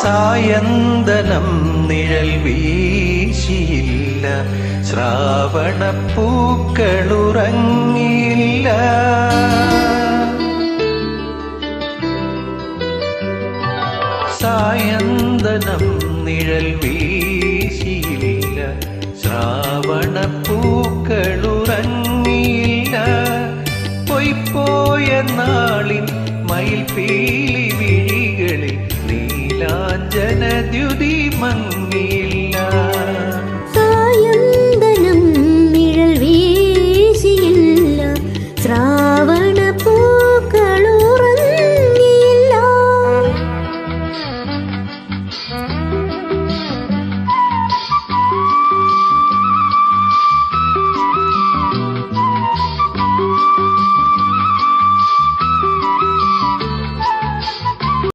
സായന്തനം നിഴൽ വീശിയില്ല ശ്രാവണ പൂക്കളുറങ്ങിയില്ല. സായന്തനം നിഴൽ വീശിയില്ല ശ്രാവണ പൂക്കളുറങ്ങിയില്ല. പൊയ്പോയ നാളിൽ മയിൽ പീലി and you.